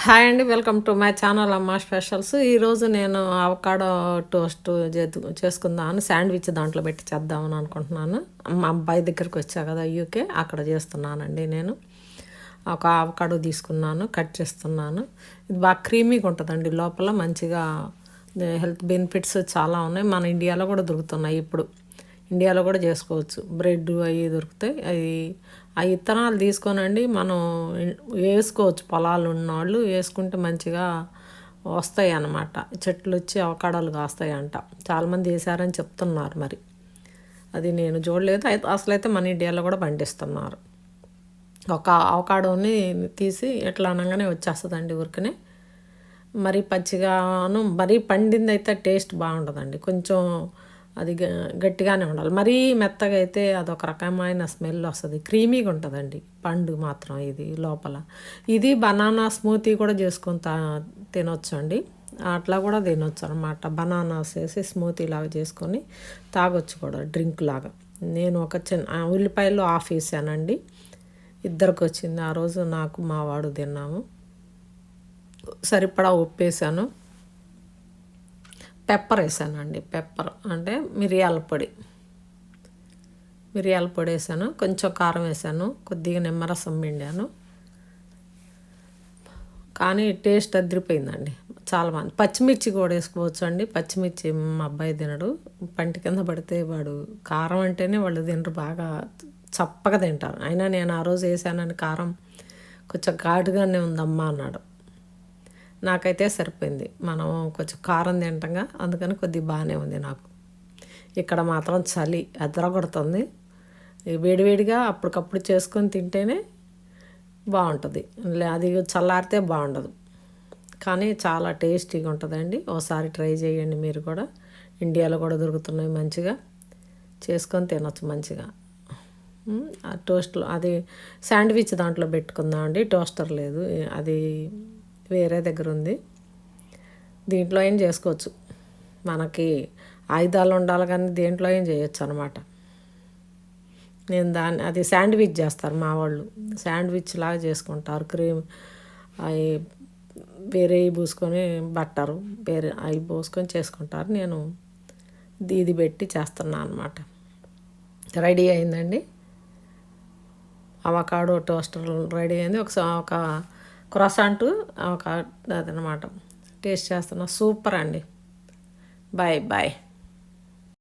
Hi అండి welcome to my channel Amma specials. ఈరోజు నేను అవకాడో టోస్ట్ చేద్దు- చేసుకుందామని శాండ్విచ్ దాంట్లో పెట్టి చేద్దామని అనుకుంటున్నాను. మా అబ్బాయి దగ్గరికి వచ్చా కదా యూకే అక్కడ చేస్తున్నానండి నేను. ఒక అవకాడో తీసుకున్నాను కట్ చేస్తున్నాను. ఇది బాగా క్రీమీగా ఉంటుందండి లోపల మంచిగా హెల్త్ బెనిఫిట్స్ చాలా ఉన్నాయి. మన ఇండియాలో కూడా దొరుకుతున్నాయి ఇప్పుడు. ఇండియాలో కూడా చేసుకోవచ్చు. బ్రెడ్ అవి దొరుకుతాయి. అవి ఆ ఇత్తనాలు తీసుకొనండి. మనం వేసుకోవచ్చు. పొలాలు ఉన్నవాళ్ళు వేసుకుంటే మంచిగా వస్తాయి అన్నమాట. చెట్లు వచ్చి అవకాడాలు కాస్తాయి అంట చాలామంది వేసారని చెప్తున్నారు మరి. అది నేను చూడలేదు. అయితే అసలైతే మన ఇండియాలో కూడా పండిస్తున్నారు. ఒక అవకాడోని తీసి ఎట్లా అనగానే వచ్చేస్తుందండి ఊరికనే. మరీ పచ్చిగాను మరీ పండింది అయితే టేస్ట్ బాగుంటుందండి కొంచెం అది గ- గట్టిగానే ఉండాలి. మరీ మెత్తగా అయితే అదొక రకమైన స్మెల్ వస్తుంది. క్రీమీగా ఉంటుందండి. పండు మాత్రం ఇది లోపల. ఇది బనానా స్మూతీ కూడా చేసుకొని తా తినొచ్చు అండి అట్లా కూడా తినొచ్చు అనమాట బనానాస్ వేసి స్మూతీ లాగా చేసుకొని తాగొచ్చు కూడా డ్రింక్ లాగా. నేను ఒక చిన్న ఉల్లిపాయలు ఆఫ్ వేసానండి. ఇద్దరికి వచ్చింది ఆ రోజు నాకు మా వాడు తిన్నాము. సరిపడా ఉప్పేసాను పెప్పర్ వేసానండి పెప్పర్. అంటే మిరియాల పొడి. మిరియాల పొడి వేసాను కొంచెం కారం వేసాను కొద్దిగా నిమ్మరసం పిండాను. కానీ టేస్ట్ అదిరిపోయిందండి చాలా మంది పచ్చిమిర్చి కూడా వేసుకోవచ్చు అండి పచ్చిమిర్చి మా అబ్బాయి తినడు. పంటి కింద పడితే వాడు కారం అంటేనే వాళ్ళు తినరు బాగా చప్పగా తింటారు. అయినా నేను ఆ రోజు వేసానని కారం కొంచెం ఘాటుగానే ఉందమ్మా అన్నాడు. నాకైతే సరిపోయింది. మనం కొంచెం కారం తింటాంగా అందుకని కొద్దిగా బాగానే ఉంది నాకు. ఇక్కడ మాత్రం చలి అదరగొడుతుంది వేడివేడిగా అప్పటికప్పుడు చేసుకొని తింటేనే బాగుంటుంది. అది చల్లారితే బాగుండదు. కానీ చాలా టేస్టీగా ఉంటుందండి. ఒకసారి ట్రై చేయండి మీరు కూడా. ఇండియాలో కూడా దొరుకుతున్నాయి మంచిగా. చేసుకొని తినొచ్చు మంచిగా. ఆ టోస్ట్లో అది శాండ్విచ్ దాంట్లో పెట్టుకుందాం అండి టోస్టర్ లేదు. అది వేరే దగ్గర ఉంది. దీంట్లో ఏం చేసుకోవచ్చు? మనకి ఆయుధాలు ఉండాలి కానీ దేంట్లో ఏం చేయొచ్చు అనమాట నేను దాన్ని అది శాండ్విచ్ చేస్తారు మా వాళ్ళు. శాండ్విచ్ లాగా చేసుకుంటారు. క్రీమ్ అవి వేరే పూసుకొని బట్టరు వేరే అవి పోసుకొని చేసుకుంటారు. నేను ఇది- పెట్టి చేస్తున్నా అనమాట రెడీ అయిందండి. అవకాడో టోస్టర్ రెడీ అయింది. ఒక ఒక క్రొసాంట్ ఒక అదనమాట. టేస్ట్ చేస్తున్నా. సూపర్ అండి. Bye bye.